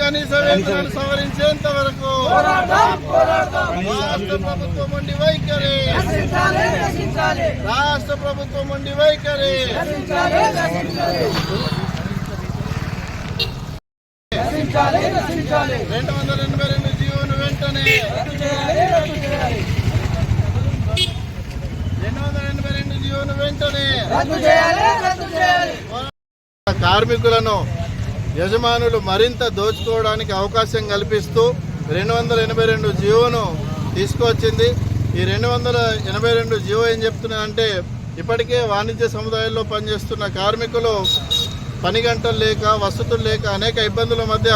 కనీస వేతనాలు సవరించేంత వరకు రాష్ట్ర ప్రభుత్వం ఉండి వైఖరి. రాష్ట్ర ప్రభుత్వం ఉండి వైఖరి. రెండు వందల ఎనభై రెండు జీవోను వెంటనే. రెండు వందల ఎనభై రెండు జీవోను వెంటనే. కార్మికులను యజమానులు మరింత దోచుకోవడానికి అవకాశం కల్పిస్తూ రెండు వందల ఎనభై రెండు జియోను తీసుకువచ్చింది. ఈ రెండు వందల ఎనభై రెండు జియో ఏం చెప్తున్నదంటే ఇప్పటికే వాణిజ్య సముదాయాల్లో పనిచేస్తున్న కార్మికులు పని గంటలు లేక వసతులు లేక అనేక ఇబ్బందుల మధ్య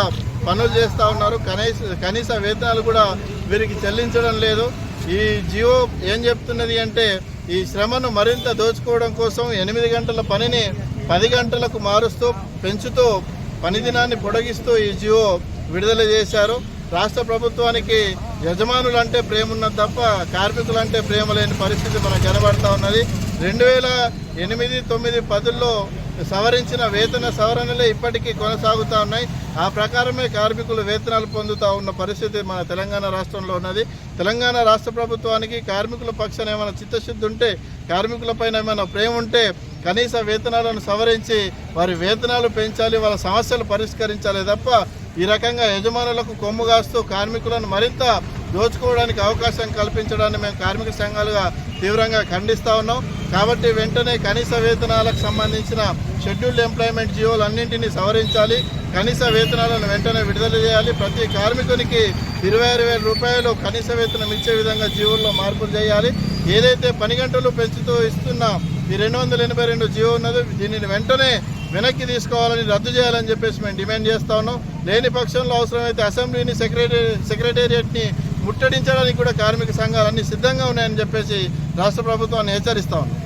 పనులు చేస్తూ ఉన్నారు. కనీస కనీస వేతనాలు కూడా వీరికి చెల్లించడం లేదు. ఈ జియో ఏం చెప్తున్నది అంటే ఈ శ్రమను మరింత దోచుకోవడం కోసం ఎనిమిది గంటల పనిని పది గంటలకు మారుస్తూ పెంచుతూ పనిదినాన్ని పొడిగిస్తూ ఈ జియో విడుదల చేశారు. రాష్ట్ర ప్రభుత్వానికి యజమానులు అంటే ప్రేమ ఉన్నది తప్ప కార్మికులు అంటే ప్రేమ లేని పరిస్థితి మనకు కనబడతా ఉన్నది. రెండు వేల ఎనిమిది తొమ్మిది పదుల్లో సవరించిన వేతన సవరణలే ఇప్పటికీ కొనసాగుతూ ఉన్నాయి. ఆ ప్రకారమే కార్మికులు వేతనాలు పొందుతూ ఉన్న పరిస్థితి మన తెలంగాణ రాష్ట్రంలో ఉన్నది. తెలంగాణ రాష్ట్ర ప్రభుత్వానికి కార్మికుల పక్షాన ఏమైనా చిత్తశుద్ధి ఉంటే కార్మికులపైన ఏమైనా ప్రేమ ఉంటే కనీస వేతనాలను సవరించి వారి వేతనాలు పెంచాలి వాళ్ళ సమస్యలు పరిష్కరించాలి తప్ప ఈ రకంగా యజమానులకు కొమ్ము కాస్తూ కార్మికులను మరింత దోచుకోవడానికి అవకాశం కల్పించడాన్ని మేము కార్మిక సంఘాలుగా తీవ్రంగా ఖండిస్తూ ఉన్నాం. కాబట్టి వెంటనే కనీస వేతనాలకు సంబంధించిన షెడ్యూల్డ్ ఎంప్లాయ్మెంట్ జియోలు అన్నింటినీ సవరించాలి. కనీస వేతనాలను వెంటనే విడుదల చేయాలి. ప్రతి కార్మికునికి ఇరవై ఆరు వేల రూపాయలు కనీస వేతనం ఇచ్చే విధంగా జీవోల్లో మార్పులు చేయాలి. ఏదైతే పని గంటలు పెంచుతూ ఇస్తున్న ఈ రెండు వందల ఎనభై రెండు జీవో ఉన్నదో దీనిని వెంటనే వెనక్కి తీసుకోవాలని రద్దు చేయాలని చెప్పేసి మేము డిమాండ్ చేస్తా ఉన్నాం. లేని పక్షంలో అవసరమైతే అసెంబ్లీని సెక్రటరీ సెక్రటేరియట్ని ముట్టడించడానికి కూడా కార్మిక సంఘాలన్నీ సిద్ధంగా ఉన్నాయని చెప్పేసి రాష్ట్ర ప్రభుత్వాన్ని హెచ్చరిస్తా ఉన్నాం.